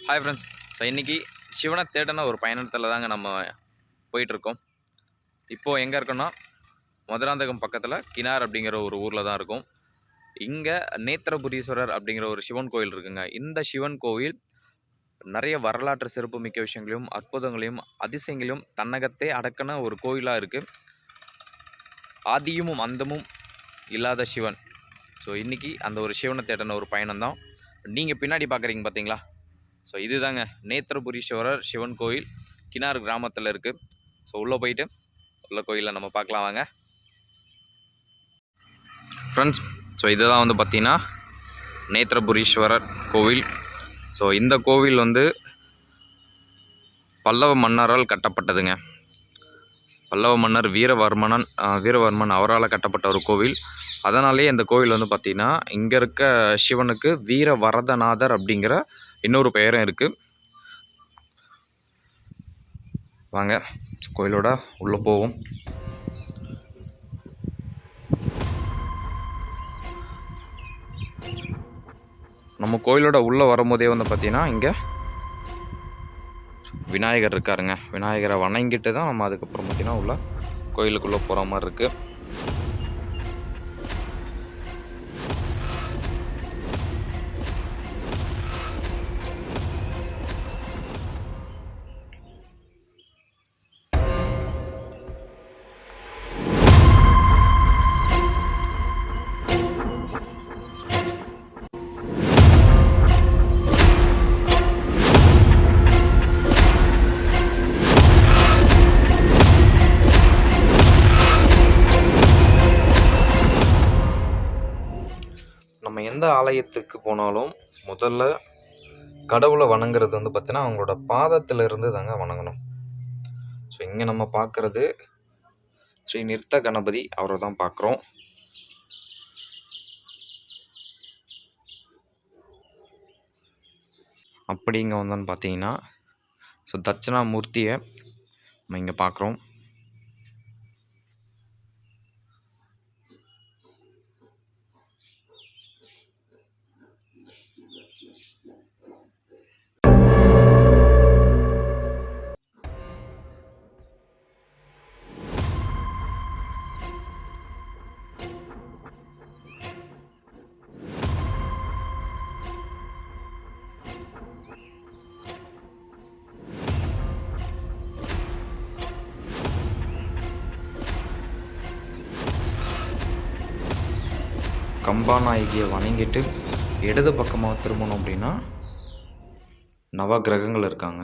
Hi friends so இன்றைக்கி சிவனை தேடின ஒரு பயணத்தில் தாங்க நம்ம போயிட்டுருக்கோம். இப்போது எங்கே இருக்கோன்னா மதுராந்தகம் பக்கத்தில் கினார் அப்படிங்கிற ஒரு ஊரில் தான் இருக்கும். இங்கே நேத்திரபுரீஸ்வரர் அப்படிங்கிற ஒரு சிவன் கோயில் இருக்குங்க. இந்த சிவன் கோவில் நிறைய வரலாற்று சிறப்பு மிக்க விஷயங்களையும் அற்புதங்களையும் அதிசயங்களையும் தன்னகத்தே அடக்கின ஒரு கோயிலாக இருக்குது ஆதியும் அந்தமும் இல்லாத சிவன். ஸோ இன்றைக்கி அந்த ஒரு சிவனை தேடின ஒரு பயணம் தான் நீங்கள் பின்னாடி பார்க்குறீங்க பார்த்தீங்களா ஸோ இதுதாங்க. நேத்திரபுரீஸ்வரர் சிவன் கோயில் கினார் கிராமத்தில் இருக்குது ஸோ உள்ளே போயிட்டு உள்ள கோயிலில் நம்ம பார்க்கலாம் வாங்க. ஃப்ரெண்ட்ஸ் ஸோ இதுதான் வந்து பார்த்தீங்கன்னா நேத்திரபுரீஸ்வரர் கோவில். ஸோ இந்த கோவில் வந்து பல்லவ மன்னரால் கட்டப்பட்டதுங்க. பல்லவ மன்னர் வீரவர்மனன் வீரவர்மன் அவரால் கட்டப்பட்ட ஒரு கோவில். அதனாலேயே இந்த கோவில் வந்து பார்த்திங்கன்னா இங்கே இருக்க சிவனுக்கு வீரவரதநாதர் அப்படிங்கிற இன்னொரு பெயரும் இருக்குது வாங்க கோயிலோட உள்ளே போவோம். நம்ம கோயிலோட உள்ளே வரும்போதே வந்து பார்த்திங்கன்னா இங்கே விநாயகர் இருக்காருங்க. விநாயகரை வணங்கிட்டு தான் நம்ம அதுக்கப்புறம் பார்த்தீங்கன்னா உள்ள கோயிலுக்குள்ளே போகிற மாதிரி இருக்குது எந்த ஆலயத்துக்கு போனாலும் முதல்ல கடவுளை வணங்குறது வந்து பார்த்தீங்கன்னா அவங்களோட பாதத்துல இருந்து தாங்க வணங்கணும். ஸோ இங்கே நம்ம பார்க்குறது ஸ்ரீ நிறுத்த கணபதி அவரை தான் பார்க்குறோம். அப்படி இங்கே வந்தோன்னு பார்த்தீங்கன்னா ஸோ தட்சிணாமூர்த்தியை நம்ம இங்கே பார்க்குறோம். அம்பாநாயகியை வணங்கிட்டு இடது பக்கமாக திரும்பணும் அப்படின்னா நவ கிரகங்கள் இருக்காங்க.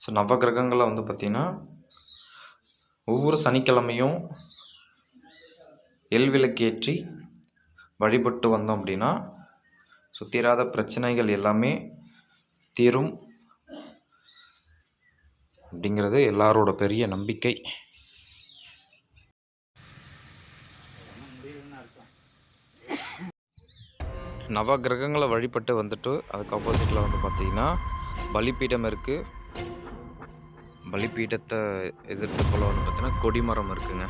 ஸோ நவ கிரகங்களை வந்து பார்த்திங்கன்னா ஒவ்வொரு சனிக்கிழமையும் எல் விளக்கேற்றி வழிபட்டு வந்தோம் அப்படின்னா ஸோ தீராத பிரச்சனைகள் எல்லாமே தீரும் அப்படிங்கிறது எல்லாரோட பெரிய நம்பிக்கை. நவ கிரகங்களை வழிபட்டு வந்துட்டு அதுக்கு ஆப்போசிட்டில் வந்து பார்த்தீங்கன்னா பலிப்பீடம் இருக்குது பலிப்பீடத்தை எதிர்த்து போல் வந்து பார்த்தீங்கன்னா கொடிமரம் இருக்குங்க.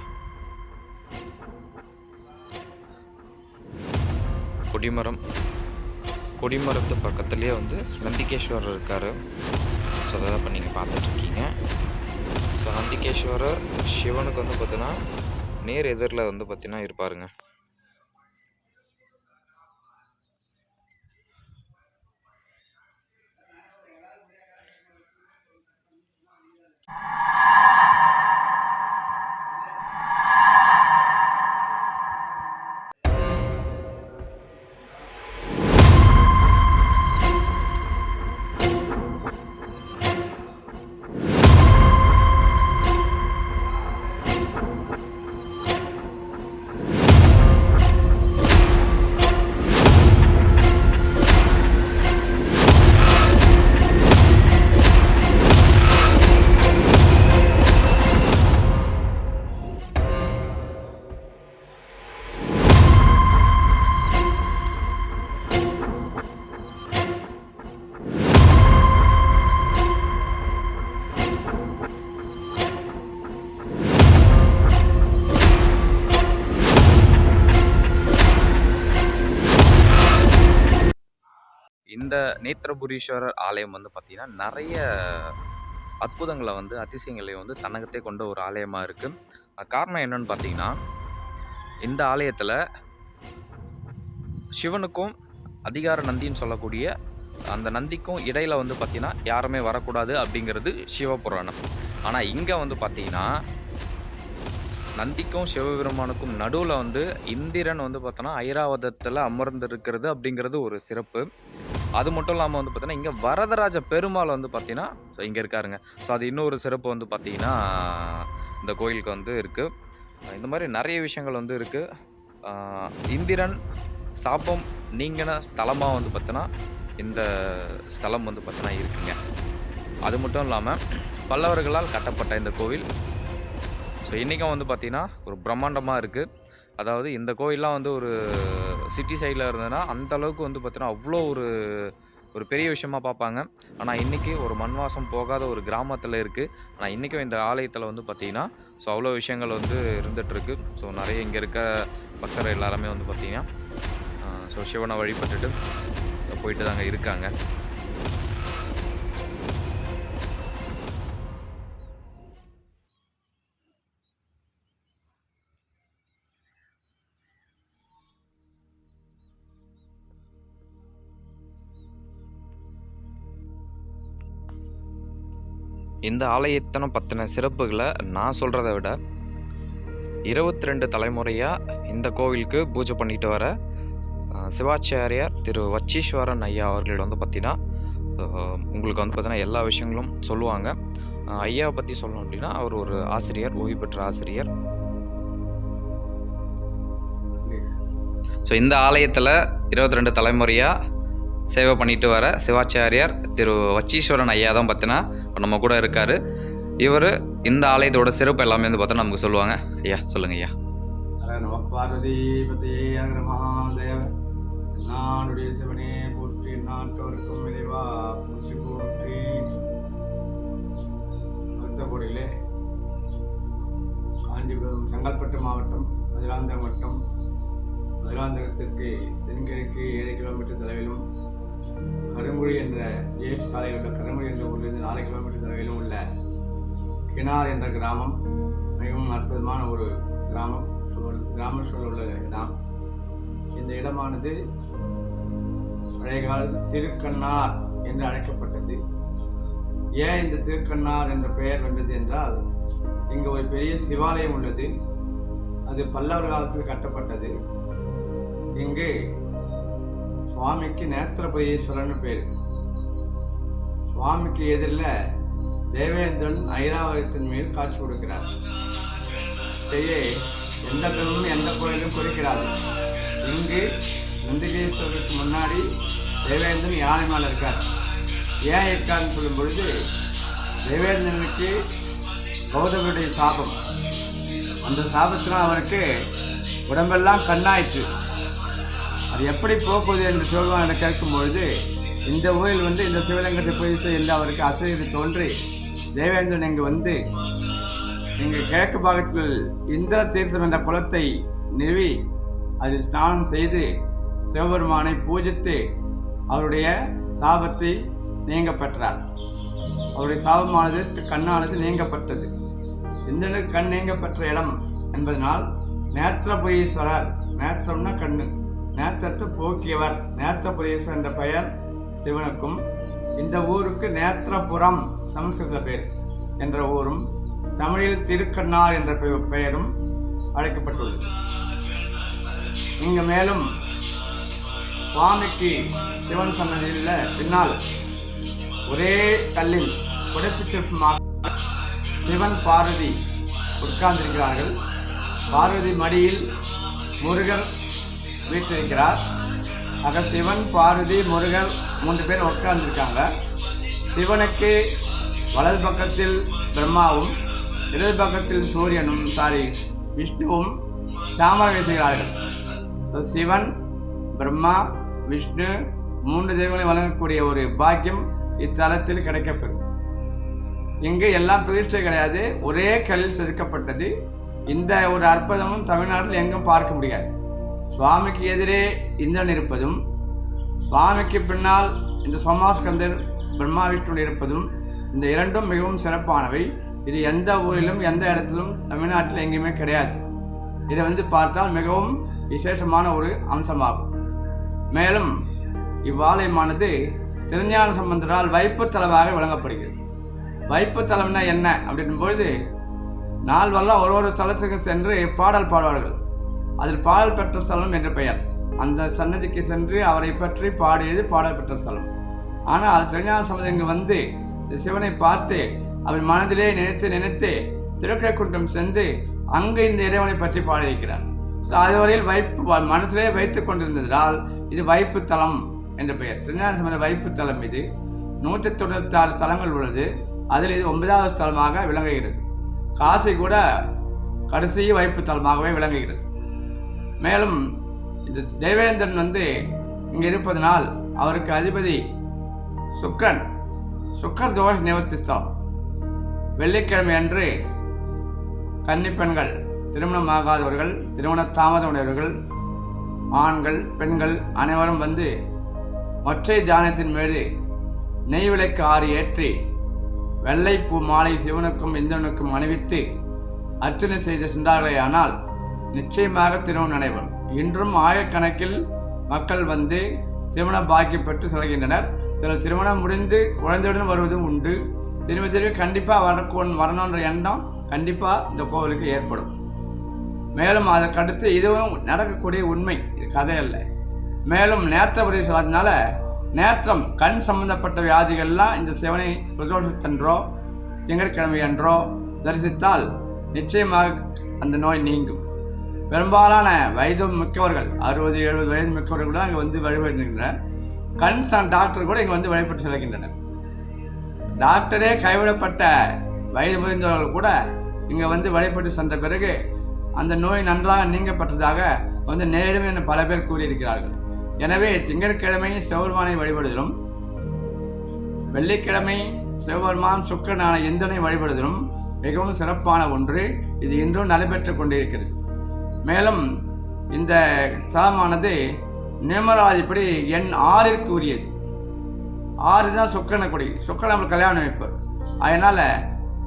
கொடிமரம். கொடிமரத்து பக்கத்துலேயே வந்து நந்திகேஸ்வரர் இருக்கார். ஸோ அதை தான் இப்போ நீங்கள் பார்த்துட்ருக்கீங்க. ஸோ நந்திகேஸ்வரர் சிவனுக்கு வந்து பார்த்தீங்கன்னா நேர் எதிரில் வந்து பார்த்தீங்கன்னா இருப்பாருங்க. இந்த நேத்திரபுரீஸ்வரர் ஆலயம் வந்து பார்த்திங்கன்னா நிறைய அற்புதங்களை வந்து அதிசயங்களை வந்து தன்னகத்தே கொண்ட ஒரு ஆலயமாக இருக்குது காரணம் என்னன்னு பார்த்தீங்கன்னா இந்த ஆலயத்தில் சிவனுக்கும் அதிகார நந்தின்னு சொல்லக்கூடிய அந்த நந்திக்கும் இடையில் வந்து பார்த்திங்கன்னா யாருமே வரக்கூடாது அப்படிங்கிறது சிவபுராணம். ஆனால் இங்கே வந்து பார்த்தீங்கன்னா நந்திக்கும் சிவபெருமானுக்கும் நடுவில் வந்து இந்திரன் வந்து பார்த்தோன்னா ஐராவதத்தில் அமர்ந்திருக்கிறது அப்படிங்கிறது ஒரு சிறப்பு. அது மட்டும் இல்லாமல் வந்து பார்த்தீங்கன்னா இங்கே வரதராஜ பெருமாள் வந்து பார்த்தீங்கன்னா ஸோ இங்கே இருக்காருங்க. ஸோ அது இன்னொரு சிறப்பு வந்து பார்த்தீங்கன்னா இந்த கோயிலுக்கு வந்து இருக்குது இந்த மாதிரி நிறைய விஷயங்கள் வந்து இருக்குது இந்திரன் சாப்பம் நீங்கின ஸ்தலமாக வந்து பார்த்தோன்னா இந்த ஸ்தலம் வந்து பார்த்தோன்னா இருக்குங்க. அது மட்டும் இல்லாமல் பல்லவர்களால் கட்டப்பட்ட இந்த கோவில். ஸோ இன்றைக்கும் வந்து பார்த்திங்கன்னா ஒரு பிரம்மாண்டமாக இருக்குது. அதாவது இந்த கோயிலெலாம் வந்து ஒரு சிட்டி சைடில் இருந்ததுன்னா அந்த அளவுக்கு வந்து பார்த்திங்கன்னா அவ்வளோ ஒரு ஒரு பெரிய விஷயமா பார்ப்பாங்க. ஆனால் இன்றைக்கி ஒரு மண்வாசம் போகாத ஒரு கிராமத்தில் இருக்குது. ஆனால் இன்றைக்கும் இந்த ஆலயத்தில் வந்து பார்த்திங்கன்னா ஸோ அவ்வளோ விஷயங்கள் வந்து இருந்துகிட்ருக்கு ஸோ நிறைய இங்கே இருக்க பக்தர் எல்லாருமே வந்து பார்த்திங்கன்னா ஸோ சிவனை வழிபட்டுட்டு போயிட்டு தாங்க இருக்காங்க. இந்த ஆலயத்தனை பற்றின சிறப்புகளை நான் சொல்கிறத விட இருபத்தி ரெண்டு தலைமுறையாக இந்த கோவிலுக்கு பூஜை பண்ணிட்டு வர சிவாச்சாரியார் திரு வச்சீஸ்வரன் ஐயா அவர்கள் வந்து பார்த்தீங்கன்னா உங்களுக்கு வந்து பார்த்தீங்கன்னா எல்லா விஷயங்களும் சொல்லுவாங்க. ஐயாவை பற்றி சொல்லணும் அப்படின்னா அவர் ஒரு ஆசிரியர் ஓய்வு பெற்ற ஆசிரியர். ஸோ இந்த ஆலயத்தில் இருபத்தி ரெண்டு தலைமுறையாக சேவை பண்ணிட்டு வர சிவாச்சாரியார் திரு வச்சீஸ்வரன் ஐயா தான் பார்த்தீங்கன்னா இப்போ நம்ம கூட இருக்கார். இவர் இந்த ஆலயத்தோட சிறப்பு எல்லாமே வந்து பார்த்தா நமக்கு சொல்லுவாங்க. ஐயா சொல்லுங்க ஐயா. ஹர சிவனே போற்றி நாட்டவருக்கும் இறைவா போற்றி போற்றி. காஞ்சிபுரம் செங்கல்பட்டு மாவட்டம் மதுராந்தகம் வட்டம். மதுராந்தகத்திற்கு தென்கிழக்கு ஏழு கிலோமீட்டர் தொலைவிலும் கருங்குழி என்ற ஏழு சாலையில் உள்ள கருங்குழி என்ற ஊரிலிருந்து நாலு கிலோமீட்டர் தொலைவில் உள்ள கினார் என்ற கிராமம் மிகவும் அற்புதமான ஒரு கிராமம். சூழல் கிராம சூழல் உள்ள இடம். இந்த இடமானது பழைய கால திருக்கண்ணார் என்று அழைக்கப்பட்டது. ஏன் இந்த திருக்கண்ணார் என்ற பெயர் வந்தது என்றால் இங்கு ஒரு பெரிய சிவாலயம் உள்ளது. அது பல்லவர் காலத்தில் கட்டப்பட்டது. இங்கு சுவாமிக்கு நேத்திரபுரீஸ்வரன் பேர். சுவாமிக்கு எதிரில் தேவேந்திரன் ஐராவதத்தின் மேல் காட்சி கொடுக்கிறார். செய்ய எந்த பெருமும் எந்த கோயிலும் குறிக்கிறார் இங்கு நந்திகேஸ்வரருக்கு முன்னாடி தேவேந்திரன் யானை மேலே இருக்கார். ஏன் இருக்கார்னு சொல்லும் பொழுது தேவேந்திரனுக்கு கௌதமனுடைய சாபம். அந்த சாபத்தினால் அவனுக்கு உடம்பெல்லாம் கண்ணாயிற்று. அது எப்படி போக்குவது என்று சொல்வான் என கேட்கும் பொழுது இந்த ஊரில் வந்து இந்த சிவலிங்கத்தை போய் என்று அவருக்கு அசைவு தோன்றி தேவேந்திரன் இங்கு வந்து இங்கு கிழக்கு பாகத்தில் இந்திர தீர்த்தம் என்ற குளத்தை நிறுவி அதில் ஸ்நானம் செய்து சிவபெருமானை பூஜித்து அவருடைய சாபத்தை நீங்க பெற்றார் அவருடைய சாபமானது கண்ணானது நீங்கப்பட்டது. இந்திரனுக்கு கண் நீங்கப்பெற்ற இடம் என்பதனால் நேத்திரபுரீஸ்வரர் நேத்திரம்னா கண்ணு நேத்திரத்தை போக்கியவர் நேத்திரபுரீஸ்வரர் என்ற பெயர் சிவனுக்கும் இந்த ஊருக்கு நேத்திரபுரம் சமஸ்கிருத பேர் என்ற ஊரும் தமிழில் திருக்கண்ணார் என்ற பெயரும் அழைக்கப்பட்டுள்ளது. இங்கு மேலும் சுவாமிக்கு சிவன் சன்னதியில் பின்னால் ஒரே கல்லில் புடைப்பு சிற்பமாக சிவன் பார்வதி உட்கார்ந்திருக்கிறார்கள். பார்வதி மடியில் முருகர் வீட்டிருக்கிறார் ஆக சிவன் பார்வதி முருகன் மூன்று பேர் உட்கார்ந்துருக்காங்க. சிவனுக்கு வலது பக்கத்தில் பிரம்மாவும் இடது பக்கத்தில் சூரியனும் சாரி விஷ்ணுவும் தாமரை வீசுகிறார்கள் சிவன் பிரம்மா விஷ்ணு மூன்று தெய்வங்களை வழங்கக்கூடிய ஒரு பாக்கியம் இத்தலத்தில் கிடைக்கப்பெறும். இங்கு எல்லாம் பிரதிஷ்டை கிடையாது. ஒரே கல்லில் செதுக்கப்பட்டது. இந்த ஒரு அற்புதமும் தமிழ்நாட்டில் எங்கும் பார்க்க முடியாது. சுவாமிக்கு எதிரே இந்திரன் இருப்பதும் சுவாமிக்கு பின்னால் இந்த சோமாஸ்கந்தர் பிரம்மா விஷ்ணு இருப்பதும் இந்த இரண்டும் மிகவும் சிறப்பானவை. இது எந்த ஊரிலும் எந்த இடத்திலும் தமிழ்நாட்டில் எங்கேயுமே கிடையாது. இதை வந்து பார்த்தால் மிகவும் விசேஷமான ஒரு அம்சமாகும். மேலும் இவ்வாலயமானது திருஞான சம்பந்தரால் வழங்கப்படுகிறது விளங்கப்படுகிறது. வைப்புத்தலம்னா என்ன? அப்படின்னும்பொழுது நாள் வரலாம் ஒரு ஒரு தலத்துக்கு சென்று பாடல் பாடுவார்கள். அதில் பாடல் பெற்ற ஸ்தலம் என்று பெயர். அந்த சன்னதிக்கு சென்று அவரை பற்றி பாடியது பாடல் பெற்ற ஸ்தலம் ஆனால் திருஞான சம்பந்தம் இங்கு வந்து சிவனை பார்த்து அவர் மனதிலே நினைத்து நினைத்து திருக்கழுக்குன்றம் சென்று அங்கு இந்த இறைவனை பற்றி பாடியிருக்கிறார் ஸோ அதுவரையில் வைப்பு வ- மனதிலே வைத்துக் கொண்டிருந்ததால் இது வைப்பு தலம் என்ற பெயர். திருஞான சம்பந்த வைப்பு தலம் இது. நூற்றி தொண்ணூற்றி ஆறு ஸ்தலங்கள் உள்ளது. அதில் இது ஒன்பதாவது ஸ்தலமாக விளங்குகிறது. காசி கூட கடைசி வைப்பு தலமாகவே விளங்குகிறது. மேலும் இது தேவேந்திரன் வந்து இங்கே இருப்பதனால் அவருக்கு அதிபதி சுக்கரன். சுக்கர் தோஷ நிவர்த்திஸ்தம். வெள்ளிக்கிழமை அன்று கன்னிப்பெண்கள் திருமணமாகாதவர்கள் திருமண தாமதமுடையவர்கள் ஆண்கள் பெண்கள் அனைவரும் வந்து ஒற்றை தியானத்தின் மீது நெய் விளக்கு ஆறு ஏற்றி வெள்ளை பூ மாலை சிவனுக்கும் இந்திரனுக்கும் அணிவித்து அர்ச்சனை செய்து சென்றார்களே ஆனால் நிச்சயமாக திருமணம் நடைபெறும் இன்றும் ஆயிரக்கணக்கில் மக்கள் வந்து திருமண பாக்கியம் பெற்று செல்கின்றனர். சிலர் திருமணம் முடிந்து குழந்தையுடன் வருவதும் உண்டு. திரும்ப திரும்ப கண்டிப்பாக வரக்கும் வரணுன்ற எண்ணம் கண்டிப்பாக இந்த கோவிலுக்கு ஏற்படும். மேலும் அதற்கடுத்து இதுவும் நடக்கக்கூடிய உண்மை இது கதை அல்ல. மேலும் நேத்திரபுரி சொன்னதுனால நேத்திரம் கண் சம்பந்தப்பட்ட வியாதிகள்லாம் இந்த சிவனை பிரதோஷத்தன்றோ திங்கட்கிழமை அன்றோ தரிசித்தால் நிச்சயமாக அந்த நோய் நீங்கும். பெரும்பாலான வயது மிக்கவர்கள் அறுபது எழுபது வயது மிக்கவர்கள் கூட அங்கே வந்து வழிபடுகின்றனர். கண் ச- டாக்டர் கூட இங்கே வந்து வழிபட்டு செல்கின்றனர். டாக்டரே கைவிடப்பட்ட வயது முதிர்ந்தவர்கள் கூட இங்கே வந்து வழிபட்டு சென்ற பிறகு அந்த நோய் நன்றாக நீங்கப்பட்டதாக வந்து நேரிடும் என பல பேர் கூறியிருக்கிறார்கள். எனவே திங்கட்கிழமை சிவபெருமானை வழிபடுதலும் வெள்ளிக்கிழமை சிவபெருமான் சுக்கரனான இந்தனை வழிபடுதலும் மிகவும் சிறப்பான ஒன்று. இது இன்றும் நடைபெற்று கொண்டிருக்கிறது. மேலும் இந்த ஸ்தலமானது நியமராதிப்படி எண் ஆறிற்கு உரியது. ஆறு தான் சுக்கரனை கொடி. சுக்கரன் நம்மளுக்கு கல்யாணம் வைப்பார் அதனால்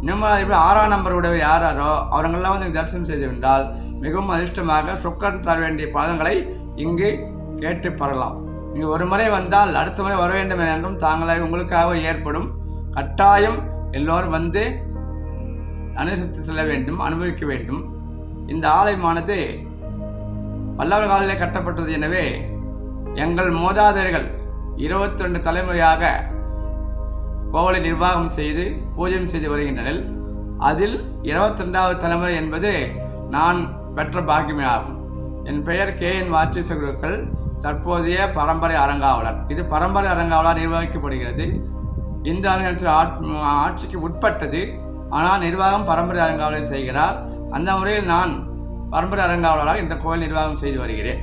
நிம்மதி ஆறாம் நம்பர் உடைய யாராரோ யாரோ வந்து தரிசனம் செய்து கொண்டால் மிகவும் அதிர்ஷ்டமாக சொக்கன் தர வேண்டிய பலன்களை இங்கு கேட்டு பெறலாம் இங்கு ஒரு முறை வந்தால் அடுத்த முறை வர வேண்டும் என்றும் தாங்களே உங்களுக்காக ஏற்படும் கட்டாயம் எல்லோரும் வந்து அனுசரித்து செல்ல வேண்டும் அனுபவிக்க வேண்டும். இந்த ஆலயமானது பல்லவர் காலிலே கட்டப்பட்டது எனவே எங்கள் மூதாதையர்கள் இருபத்தி ரெண்டு தலைமுறையாக கோவிலை நிர்வாகம் செய்து பூஜையும் செய்து வருகின்றனர். அதில் இருபத்தி ரெண்டாவது தலைமுறை என்பது நான் பெற்ற பாக்கியமே ஆகும் என் பெயர் கே என் வாட்சீசகுருக்கள் தற்போதைய பரம்பரை அரங்காவலர் இது பரம்பரை அரங்காவலர் நிர்வகிக்கப்படுகிறது. இந்த அரங்கத்தில் ஆட்- ஆட்சிக்கு உட்பட்டது. ஆனால் நிர்வாகம் பரம்பரை அரங்காவலர் செய்கிறார். அந்த முறையில் நான் பரம்பரை அரங்காவலராக இந்த கோயில் நிர்வாகம் செய்து வருகிறேன்.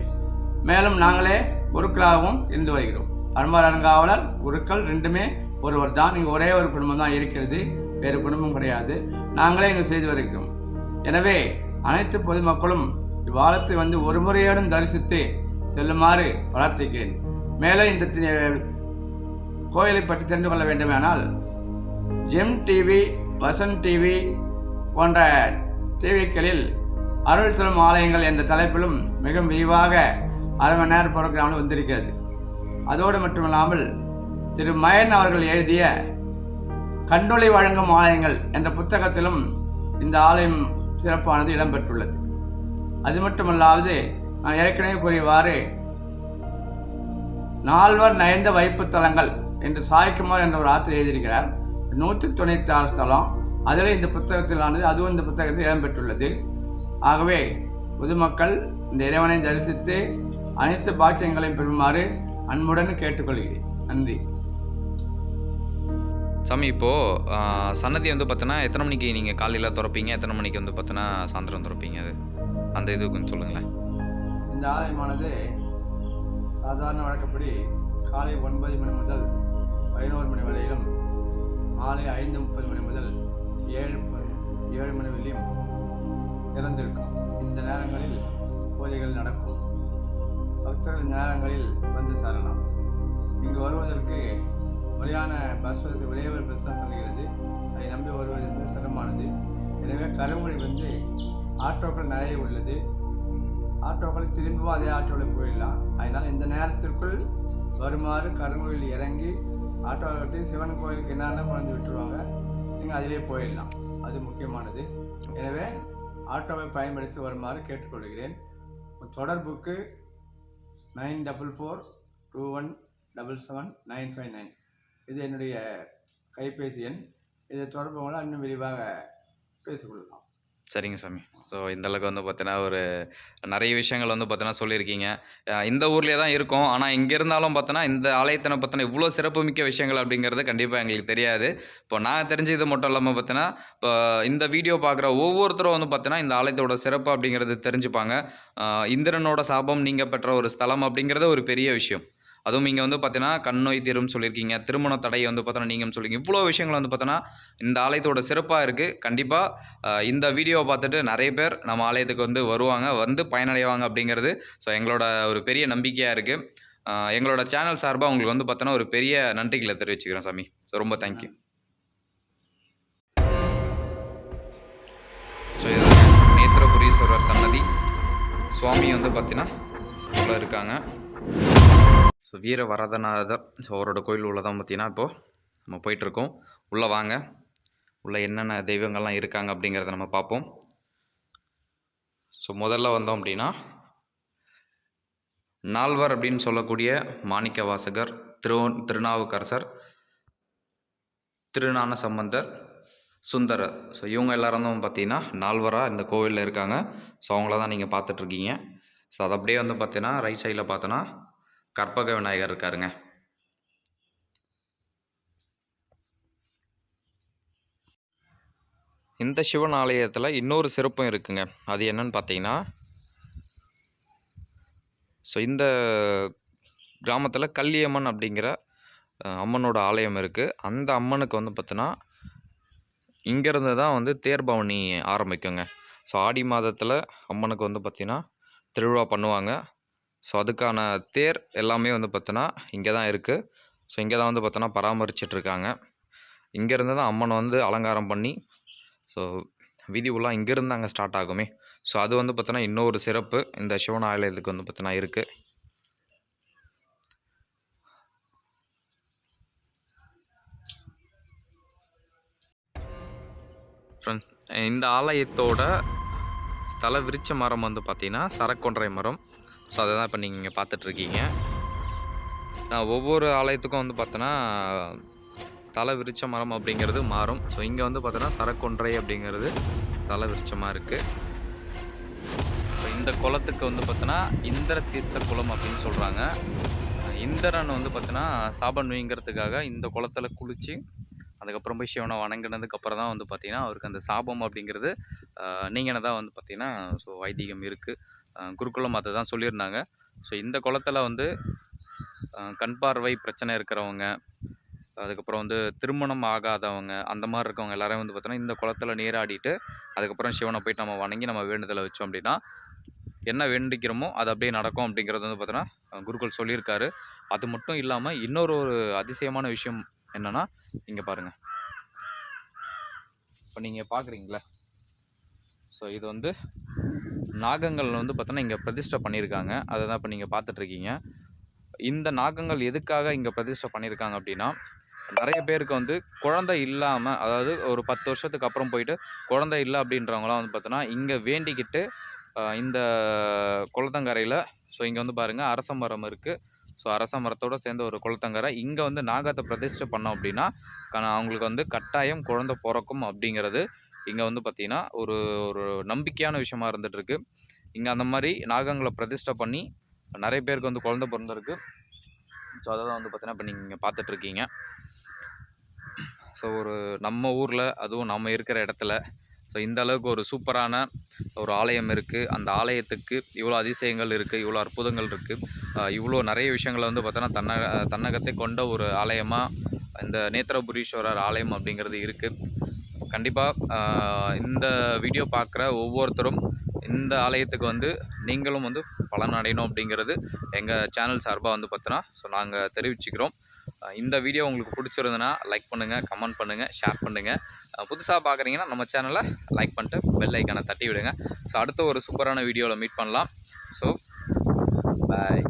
மேலும் நாங்களே குருக்களாகவும் இருந்து வருகிறோம். பரம்பரை அரங்காவலர் குருக்கள் ரெண்டுமே ஒருவர் தான். இங்கே ஒரே ஒரு குடும்பம் தான் இருக்கிறது. வேறு குடும்பம் கிடையாது. நாங்களே இங்கே செய்து வருகிறோம். எனவே அனைத்து பொதுமக்களும் இவ்வாலத்தை வந்து ஒரு முறையோடும் தரிசித்து செல்லுமாறு பிரார்த்திக்கிறேன். மேலே இந்த கோயிலை பற்றி தெரிந்து கொள்ள வேண்டுமானால் எம் டிவி வசன் டிவி போன்ற டிவிக்களில் அருள் தரும் ஆலயங்கள் என்ற தலைப்பிலும் மிக விரிவாக அரை மணி நேர ப்ரோக்ராமில் வந்திருக்கிறது. அதோடு மட்டுமில்லாமல் திரு மயன் அவர்கள் எழுதிய கண்டொளி வழங்கும் ஆலயங்கள் என்ற புத்தகத்திலும் இந்த ஆலயம் சிறப்பானது இடம்பெற்றுள்ளது. அது மட்டுமல்லாது நான் ஏற்கனவே கூறியவாறு நால்வர் நயந்த வைப்பு தலங்கள் என்று சாய்குமார் என்ற ஒரு ஆசிரியர் எழுதியிருக்கிறார். நூற்றி தொண்ணூற்றி ஆறு ஸ்தலம். அதில் இந்த புத்தகத்திலானது அதுவும் இந்த புத்தகத்தில் இடம்பெற்றுள்ளது. ஆகவே பொதுமக்கள் இந்த இறைவனை தரிசித்து அனைத்து பாக்கியங்களையும் பெறுமாறு அன்புடன் கேட்டுக்கொள்கிறேன். நன்றி. சாமி இப்போது சன்னதி வந்து பார்த்தோன்னா எத்தனை மணிக்கு நீங்கள் காலையில் திறப்பீங்க? எத்தனை மணிக்கு வந்து பார்த்தோன்னா சாயந்தரம் திறப்பீங்க அது? அந்த இது கொஞ்சம் சொல்லுங்களேன். இந்த ஆலயமானது சாதாரண வழக்கப்படி காலை ஒன்பது மணி முதல் பதினோரு மணி வரையிலும் மாலை ஐந்து முப்பது மணி முதல் ஏழு ஏழு மணி வரையிலும் திறந்திருக்கும் இந்த நேரங்களில் பூஜைகள் நடக்கும். பக்தர்கள் நேரங்களில் வந்து சேரலாம். இங்கு வருவதற்கு முறையான பஸ் வசதி ஒரே ஒரு பஸ் தான் செல்கிறது. அதை நம்பி வருவது வந்து சிரமமானது. எனவே கருமொழி வந்து ஆட்டோக்கள் நிறைய உள்ளது. ஆட்டோக்கள் திரும்பவும் அதே ஆட்டோவில் போயிடலாம். அதனால் இந்த நேரத்திற்குள் வருமாறு கருமொழியில் இறங்கி ஆட்டோ கட்டி சிவன் கோயிலுக்கு என்னென்ன கொண்டு விட்டுருவாங்க. நீங்கள் அதிலே போயிடலாம். அது முக்கியமானது. எனவே ஆட்டோவை பயன்படுத்தி வருமாறு கேட்டுக்கொள்கிறேன். தொடர்புக்கு nine double four two one double seven nine five nine. இது என்னுடைய கைபேசி எண். இதை தொடர்பு மூலம் இன்னும் விரிவாக பேசிக்கொள்ளலாம் சரிங்க சாமி. ஸோ இந்த அளவுக்கு வந்து பார்த்தீங்கன்னா ஒரு நிறைய விஷயங்கள் வந்து பார்த்தீங்கன்னா சொல்லியிருக்கீங்க. இந்த ஊர்லேயே தான் இருக்கோம். ஆனால் இங்கே இருந்தாலும் பார்த்தோன்னா இந்த ஆலயத்தினை பற்றின இவ்வளோ சிறப்புமிக்க விஷயங்கள் அப்படிங்கிறது கண்டிப்பாக எங்களுக்கு தெரியாது. இப்போ நான் தெரிஞ்சது மட்டும் இல்லாமல் பார்த்தீங்கன்னா இப்போ இந்த வீடியோ பார்க்குற ஒவ்வொருத்தரும் வந்து பார்த்தீங்கன்னா இந்த ஆலயத்தோட சிறப்பு அப்படிங்கிறது தெரிஞ்சுப்பாங்க. இந்திரனோட சாபம் நீங்கள் பெற்ற ஒரு ஸ்தலம் அப்படிங்கிறது ஒரு பெரிய விஷயம். அதுவும் இங்கே வந்து பார்த்தீங்கன்னா கண்ணோய் தீரும் சொல்லியிருக்கீங்க. திருமண தடையை வந்து பார்த்தோன்னா நீங்கள் சொல்லியிருக்கீங்க இவ்வளோ விஷயங்கள் வந்து பார்த்தோன்னா இந்த ஆலயத்தோட சிறப்பாக இருக்குது கண்டிப்பாக இந்த வீடியோவை பார்த்துட்டு நிறைய பேர் நம்ம ஆலயத்துக்கு வந்து வருவாங்க. வந்து பயனடைவாங்க அப்படிங்கிறது ஸோ எங்களோட ஒரு பெரிய நம்பிக்கையாக இருக்குது எங்களோட சேனல் சார்பாக உங்களுக்கு வந்து பார்த்தோன்னா ஒரு பெரிய நன்றிகளை தெரிவிச்சுக்கிறேன் சாமி. ஸோ ரொம்ப தேங்க்யூ ஸோ இது நேத்திரபுரீஸ்வரர் சன்னதி. சுவாமி வந்து பார்த்தீங்கன்னா உள்ள இருக்காங்க. ஸோ வீர வரதநாதர் ஸோ அவரோட கோயில் உள்ள தான் பார்த்தீங்கன்னா இப்போது நம்ம போயிட்டுருக்கோம். உள்ளே வாங்க. உள்ளே என்னென்ன தெய்வங்கள்லாம் இருக்காங்க அப்படிங்கிறத நம்ம பார்ப்போம். ஸோ முதல்ல வந்தோம் அப்படின்னா நால்வர் அப்படின்னு சொல்லக்கூடிய மாணிக்க வாசகர் திரு திருநாவுக்கரசர் திருநான சம்பந்தர் சுந்தரர். ஸோ இவங்க எல்லாரும் பார்த்தீங்கன்னா நால்வராக இந்த கோவிலில் இருக்காங்க. ஸோ அவங்கள தான் நீங்கள் பார்த்துட்ருக்கீங்க. ஸோ அது அப்படியே வந்து பார்த்தீங்கன்னா ரைட் சைடில் பார்த்தோன்னா கற்பக விநாயகர் இருக்காருங்க. இந்த சிவன் ஆலயத்தில் இன்னொரு சிறப்பும் இருக்குங்க. அது என்னன்னு பார்த்தீங்கன்னா ஸோ இந்த கிராமத்தில் கல்லியம்மன் அப்படிங்கிற அம்மனோட ஆலயம் இருக்குது அந்த அம்மனுக்கு வந்து பார்த்தோன்னா இங்கேருந்து தான் வந்து தேர்பவனி ஆரம்பிக்குங்க. ஸோ ஆடி மாதத்தில் அம்மனுக்கு வந்து பார்த்திங்கன்னா திருவிழா பண்ணுவாங்க. ஸோ அதுக்கான தேர் எல்லாமே வந்து பார்த்தோன்னா இங்கே தான் இருக்குது ஸோ இங்கே தான் வந்து பார்த்தோன்னா பராமரிச்சிட்ருக்காங்க. இங்கேருந்து தான் அம்மனை வந்து அலங்காரம் பண்ணி ஸோ வீதி உலா இங்கேருந்து அங்கே ஸ்டார்ட் ஆகுமே. ஸோ அது வந்து பார்த்தோன்னா இன்னொரு சிறப்பு. இந்த சிவன் ஆலயத்துக்கு வந்து பார்த்தோன்னா இருக்குது ஃப்ரெண்ட்ஸ் இந்த ஆலயத்தோட ஸ்தல விருட்ச மரம் வந்து பார்த்திங்கன்னா சரக்கொன்றை மரம். ஸோ அதை தான் இப்போ நீங்கள் பார்த்துட்ருக்கீங்க. ஒவ்வொரு ஆலயத்துக்கும் வந்து பார்த்தோன்னா தலை விரிச்ச மரம் அப்படிங்கிறது மாறும். ஸோ இங்கே வந்து பார்த்தோன்னா சரக்கொன்றை அப்படிங்கிறது தலை விருட்சமாக இருக்குது ஸோ இந்த குளத்துக்கு வந்து பார்த்தோன்னா இந்திர தீர்த்த குளம் அப்படின்னு சொல்கிறாங்க இந்திரன் வந்து பார்த்தோன்னா சாபம் நுய்ங்கிறதுக்காக இந்த குளத்தில் குளித்து அதுக்கப்புறம் போய் சிவனை வணங்கினதுக்கப்புறம் தான் வந்து பார்த்திங்கன்னா அவருக்கு அந்த சாபம் அப்படிங்கிறது நீங்கினதாக வந்து பார்த்திங்கன்னா ஸோ வைதிகம் இருக்குது குருகுலம் அதை தான் சொல்லியிருந்தாங்க. ஸோ இந்த குளத்துல வந்து கண் பார்வை பிரச்சனை இருக்கிறவங்க அதுக்கப்புறம் வந்து திருமணம் ஆகாதவங்க அந்த மாதிரி இருக்கவங்க எல்லாரும் வந்து பார்த்தோன்னா இந்த குளத்துல நீராடிட்டு அதுக்கப்புறம் சிவனை போயிட்டு நம்ம வணங்கி நம்ம வேண்டுதலை வச்சோம் அப்படின்னா என்ன வேண்டிக்கிறோமோ அது அப்படியே நடக்கும் அப்படிங்கிறது வந்து பார்த்தோன்னா குருகுல் குருக்கள் சொல்லியிருக்காரு. அது மட்டும் இல்லாமல் இன்னொரு ஒரு அதிசயமான விஷயம் என்னென்னா இங்கே பாருங்கள் இப்போ நீங்கள் பார்க்குறீங்களே ஸோ இது வந்து நாகங்கள் வந்து பார்த்தோன்னா இங்கே பிரதிஷ்டை பண்ணியிருக்காங்க அதை தான் இப்போ நீங்கள் பார்த்துட்ருக்கீங்க. இந்த நாகங்கள் எதுக்காக இங்கே பிரதிஷ்டை பண்ணியிருக்காங்க அப்படின்னா நிறைய பேருக்கு வந்து குழந்தை இல்லாமல் அதாவது ஒரு பத்து வருஷத்துக்கு அப்புறம் போயிட்டு குழந்தை இல்லை அப்படின்றவங்களாம் வந்து பார்த்தோன்னா இங்கே வேண்டிக்கிட்டு இந்த குளத்தங்கரையில் ஸோ இங்கே வந்து பாருங்கள் அரச மரம் இருக்குது ஸோ அரச மரத்தோட சேர்ந்த ஒரு குளத்தங்கரை இங்கே வந்து நாகத்தை பிரதிஷ்டை பண்ணோம் அப்படின்னா க- அவங்களுக்கு வந்து கட்டாயம் குழந்தை பிறக்கும் அப்படிங்கிறது இங்கே வந்து பார்த்திங்கன்னா ஒரு ஒரு நம்பிக்கையான விஷயமா இருந்துகிட்ருக்கு இங்கே அந்த மாதிரி நாகங்களை பிரதிஷ்டை பண்ணி நிறைய பேருக்கு வந்து குழந்தை பிறந்திருக்கு. ஸோ அதை தான் வந்து பார்த்தீங்கன்னா இப்போ நீங்கள் பார்த்துட்ருக்கீங்க ஸோ ஒரு நம்ம ஊரில் அதுவும் நம்ம இருக்கிற இடத்துல ஸோ இந்த அளவுக்கு ஒரு சூப்பரான ஒரு ஆலயம் இருக்குது அந்த ஆலயத்துக்கு இவ்வளோ அதிசயங்கள் இருக்குது இவ்வளோ அற்புதங்கள் இருக்குது இவ்வளோ நிறைய விஷயங்களை வந்து பார்த்தோன்னா தன்ன தன்னகத்தை கொண்ட ஒரு ஆலயமாக இந்த நேத்திரபுரீஸ்வரர் ஆலயம் அப்படிங்கிறது இருக்குது கண்டிப்பாக இந்த வீடியோ பார்க்குற ஒவ்வொருத்தரும் இந்த ஆலயத்துக்கு வந்து நீங்களும் வந்து பலனடையணும் அப்படிங்கிறது எங்கள் சேனல் சார்பாக வந்து பார்த்தோன்னா ஸோ நாங்கள் தெரிவிச்சுக்கிறோம். இந்த வீடியோ உங்களுக்கு பிடிச்சிருந்ததுன்னா லைக் பண்ணுங்கள் கமெண்ட் பண்ணுங்கள் ஷேர் பண்ணுங்கள் புதுசாக பார்க்குறீங்கன்னா நம்ம சேனலை லைக் பண்ணிட்டு பெல் ஐக்கானை தட்டி விடுங்க ஸோ அடுத்த ஒரு சூப்பரான வீடியோவில் மீட் பண்ணலாம். So bye